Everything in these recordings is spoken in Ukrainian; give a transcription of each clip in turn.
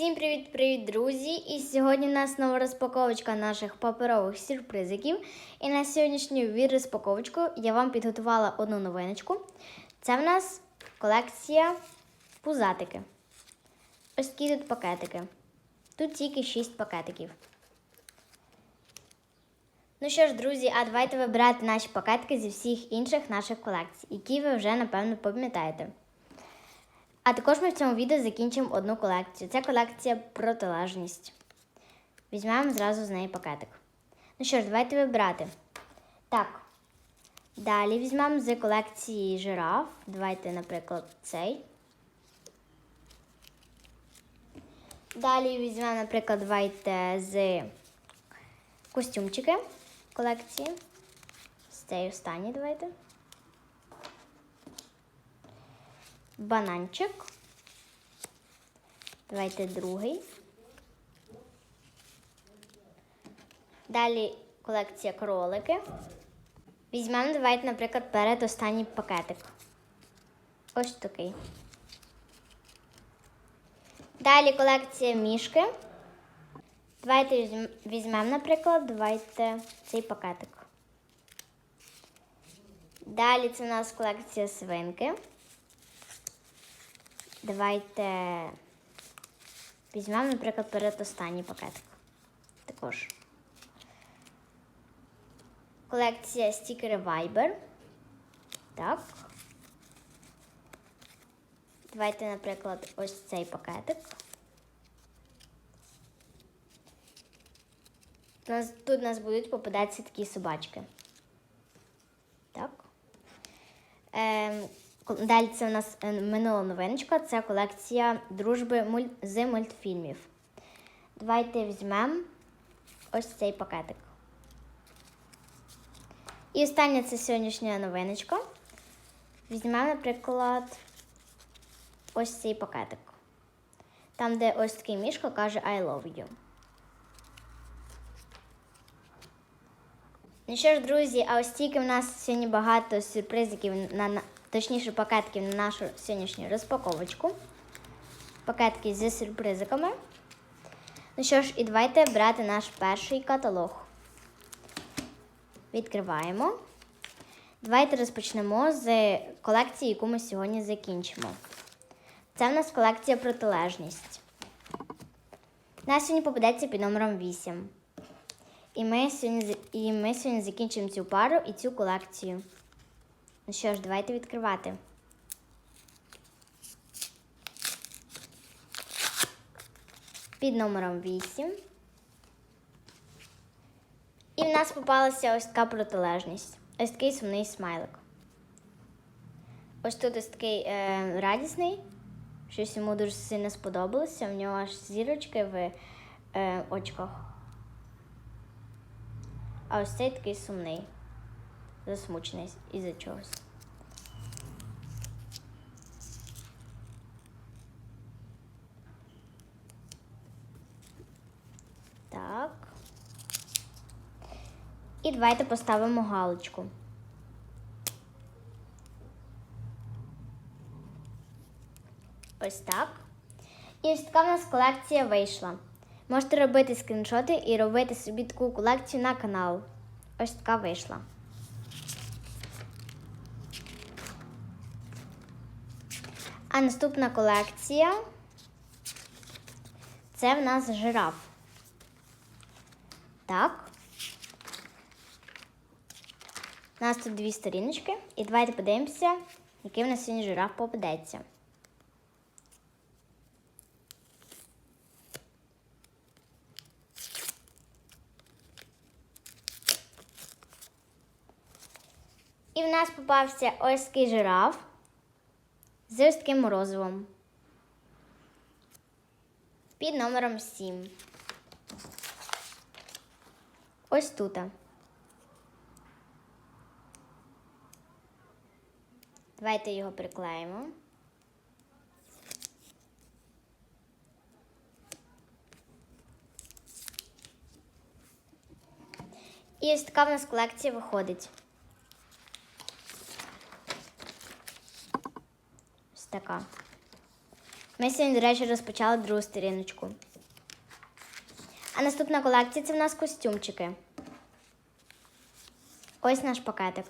Всім привіт-привіт, друзі! І сьогодні у нас нова розпаковочка наших паперових сюрпризиків. І на сьогоднішню відрозпаковочку я вам підготувала одну новиночку. Це в нас колекція пузатики. Ось такі тут пакетики. Тут тільки 6 пакетиків. Ну що ж, друзі, а давайте вибирати наші пакетики зі всіх інших наших колекцій, які ви вже, напевно, пам'ятаєте. А також ми в цьому відео закінчимо одну колекцію. Це колекція протилежність. Візьмемо зразу з неї пакетик. Ну що ж, давайте вибирати. Так. Далі візьмемо з колекції жираф. Давайте, наприклад, цей. Далі візьмемо, наприклад, давайте з костюмчики колекції. З цей останній давайте. Бананчик. Давайте другий. Далі колекція кролики. Візьмемо, давайте, наприклад, перед останній пакетик. Ось такий. Далі колекція мішки. Давайте візьмемо, наприклад, давайте цей пакетик. Далі це у нас колекція свинки. Давайте візьмемо, наприклад, перед останній пакетик. Також. Колекція стікери Viber. Так. Давайте, наприклад, ось цей пакетик. Тут у нас будуть попадатися такі собачки. Так. Ем, Далі це у нас е, минула новиночка, це колекція дружби з мультфільмів. Давайте візьмемо ось цей пакетик. І остання це сьогоднішня новиночка. Візьмемо, наприклад, ось цей пакетик. Там, де ось такий мішка каже I love you. Ну що ж, друзі, а ось тільки в нас сьогодні багато сюрпризиків на точніше пакетків на нашу сьогоднішню розпаковочку. Пакетки зі сюрпризиками. Ну що ж, і давайте брати наш перший каталог. Відкриваємо. Давайте розпочнемо з колекції, яку ми сьогодні закінчимо. Це в нас колекція протилежність. Нас сьогодні попадеться під номером 8. І ми сьогодні, і ми сьогодні закінчимо цю пару і цю колекцію. Ну що ж, давайте відкривати. Під номером 8. І в нас попалася ось така протилежність. Ось такий сумний смайлик. Ось тут ось такий е, радісний. Щось йому дуже сильно сподобалося. В нього аж зірочки в е, очках. А ось цей такий сумний засмучений із-за чогось. Так. І давайте поставимо галочку. Ось так. І ось така в нас колекція вийшла. Можете робити скріншоти і робити собі таку колекцію на канал. Ось така вийшла. А наступна колекція це в нас жираф. Так. У нас тут дві сторіночки. І давайте подивимося, який в нас сьогодні жираф попадеться. І в нас попався ось такий жираф з ось морозивом. Під номером 7. Ось тут. Давайте його приклеїмо. І ось така в нас колекція виходить. Така. Ми сьогодні, до речі, розпочали другу сторіночку. А наступна колекція це в нас костюмчики. Ось наш пакетик.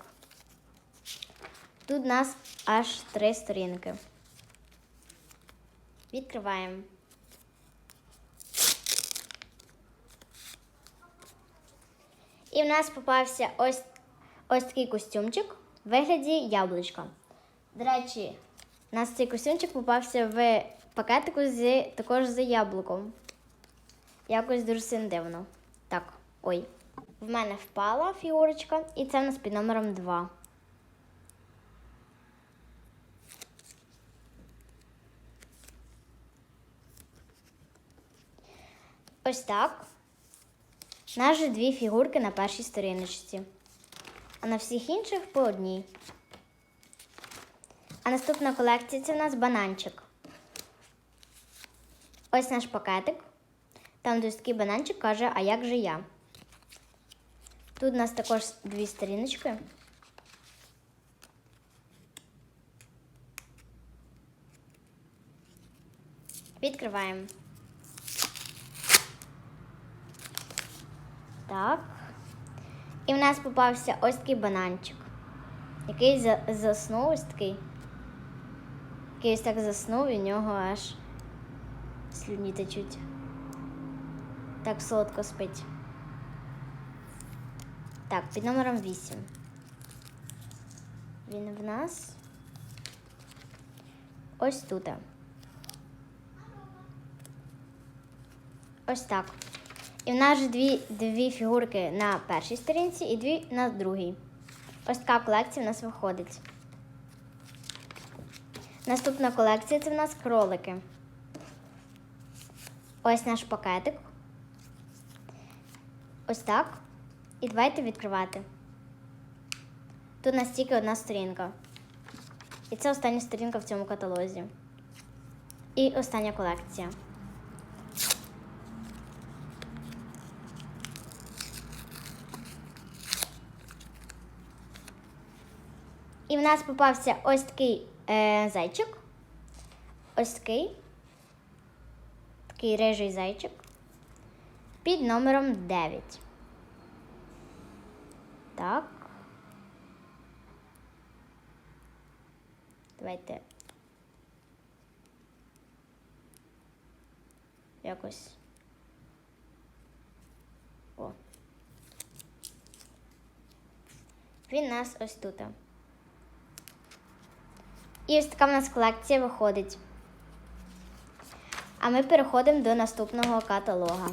Тут у нас аж три сторінки. Відкриваємо. І в нас попався ось, ось такий костюмчик в вигляді яблучка. До речі, у нас цей костюмчик попався в пакетику з також з яблуком. Якось дуже сильно дивно. Так, ой. В мене впала фігурочка, і це в нас під номером 2. Ось так. Же дві фігурки на першій сторіночці, а на всіх інших по одній. А наступна колекція це в нас бананчик. Ось наш пакетик. Там десь такий бананчик каже, а як же я? Тут у нас також дві сторіночки. Відкриваємо. Так. І в нас попався ось такий бананчик, який за- заснув ось такий. Який так заснув, і в нього аж слюні течуть. Так солодко спить. Так, під номером 8. Він в нас ось тут. Ось так. І в нас же дві, дві фігурки на першій сторінці і дві на другій. Ось така колекція в нас виходить. Наступна колекція це в нас кролики. Ось наш пакетик. Ось так. І давайте відкривати. Тут у нас тільки одна сторінка. І це остання сторінка в цьому каталозі. І остання колекція. І в нас попався ось такий е, зайчик. Ось такий. Такий рижий зайчик. Під номером 9. Так. Давайте. Якось. О. Він нас ось тут. І ось така в нас колекція виходить. А ми переходимо до наступного каталога.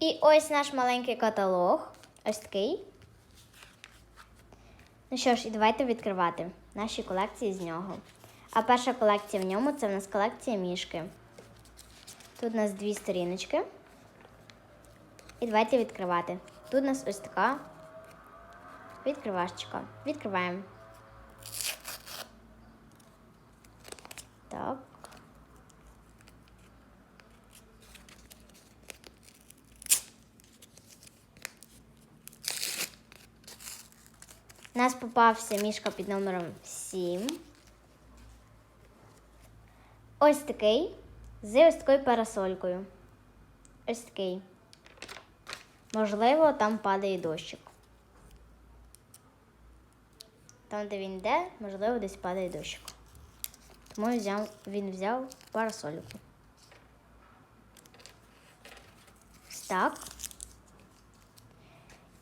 І ось наш маленький каталог. Ось такий. Ну що ж, і давайте відкривати наші колекції з нього. А перша колекція в ньому це в нас колекція мішки. Тут у нас дві сторіночки. І давайте відкривати. Тут у нас ось така відкривашечка. Відкриваємо. Так. У нас попався мішка під номером 7. Ось такий. З ось такою парасолькою. Ось такий. Можливо, там падає дощик. Там, де він йде, можливо, десь падає дощик. Тому взяв, він взяв парасольку. Ось так.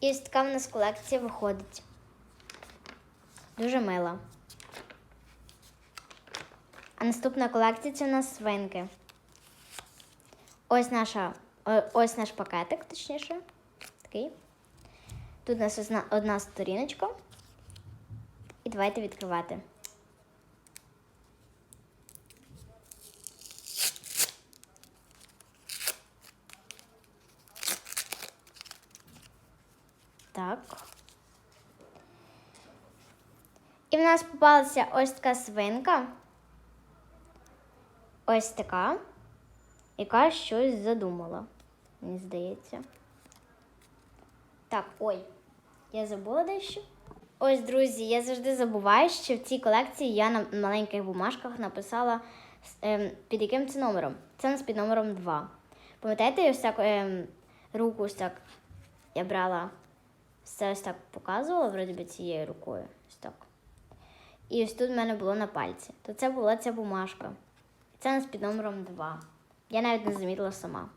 І ось така в нас колекція виходить. Дуже мила. А наступна колекція це у нас свинки. Ось наша, ось наш пакетик, точніше. Такий. Тут у нас одна, сторіночка. І давайте відкривати. Так. І в нас попалася ось така свинка. Ось така, яка щось задумала, мені здається. Так, ой, я забула дещо. Ось, друзі, я завжди забуваю, що в цій колекції я на маленьких бумажках написала ем, під яким це номером. Це у нас під номером 2. Пам'ятаєте, я ось так ем, руку ось так я брала, все ось так показувала, вроді би цією рукою. Ось так. І ось тут в мене було на пальці. То це була ця бумажка. Це у нас під номером 2. Я навіть не замітила сама.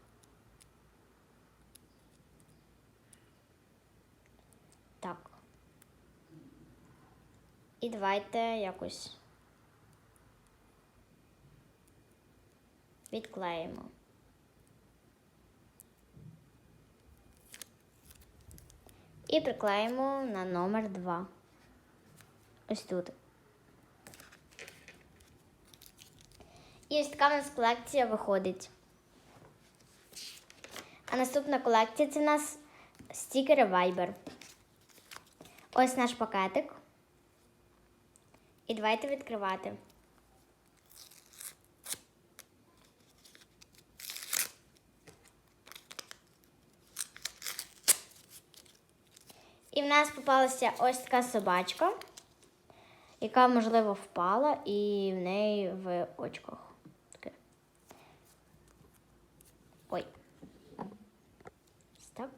Так. І давайте якось відклеїмо. І приклеїмо на номер 2. Ось тут. І ось така в нас колекція виходить. А наступна колекція це у нас стікери Viber. Ось наш пакетик. І давайте відкривати. І в нас попалася ось така собачка, яка, можливо, впала, і в неї в очках. Таке. Ой. Ось так.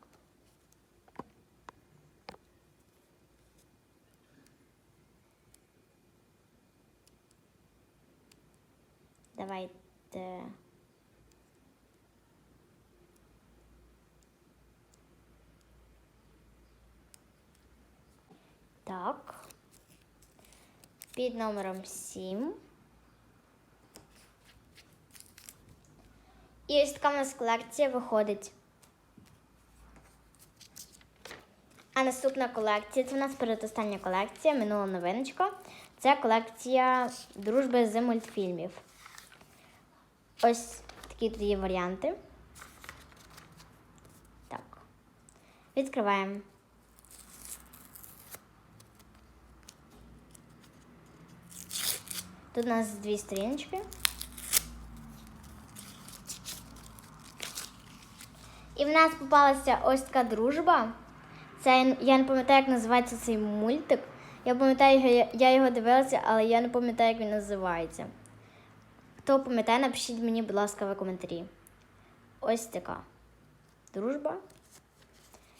Давайте. Так. Під номером 7. І ось така в нас колекція виходить. А наступна колекція це в нас передостання колекція, минула новиночка. Це колекція дружби з мультфільмів. Ось такі тут є варіанти. Так. Відкриваємо. Тут у нас дві сторіночки. І в нас попалася ось така дружба. Це я не пам'ятаю, як називається цей мультик. Я пам'ятаю, я- його дивилася, але я не пам'ятаю, як він називається. Хто пам'ятає, напишіть мені, будь ласка, в коментарі. Ось така дружба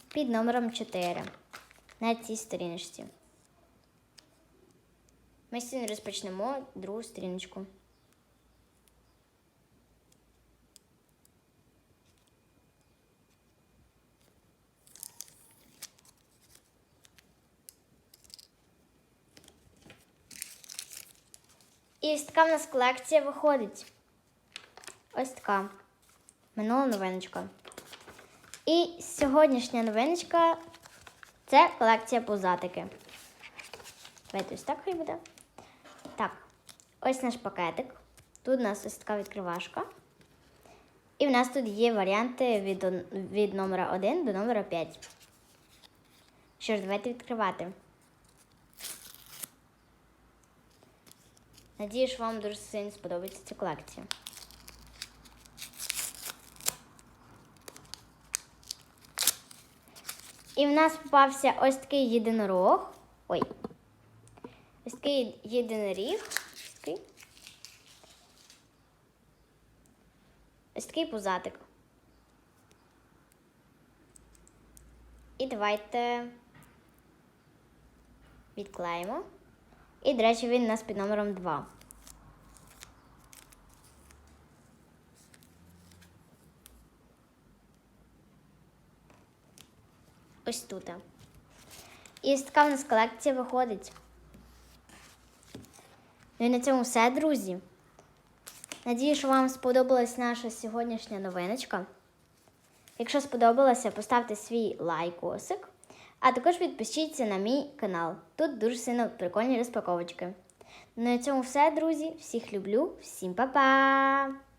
під номером 4 на цій сторіночці. Ми сьогодні розпочнемо другу сторіночку. І ось така в нас колекція виходить. Ось така. Минула новиночка. І сьогоднішня новиночка це колекція пузатики. Давайте ось так хай буде. Так, ось наш пакетик. Тут у нас ось така відкривашка. І в нас тут є варіанти від, від номера 1 до номера 5. Що ж, давайте відкривати. Надіюсь, вам дуже сильно сподобається ця колекція. І в нас попався ось такий єдинорог. Ой. Ось такий єдиноріг. Ось такий. Ось такий пузатик. І давайте відклеїмо. І, до речі, він у нас під номером 2. Ось тут. І ось така в нас колекція виходить. Ну і на цьому все, друзі. Надію, що вам сподобалась наша сьогоднішня новиночка. Якщо сподобалося, поставте свій лайкосик, а також підпишіться на мій канал. Тут дуже сильно прикольні розпаковочки. Ну на цьому все, друзі. Всіх люблю, всім па-па!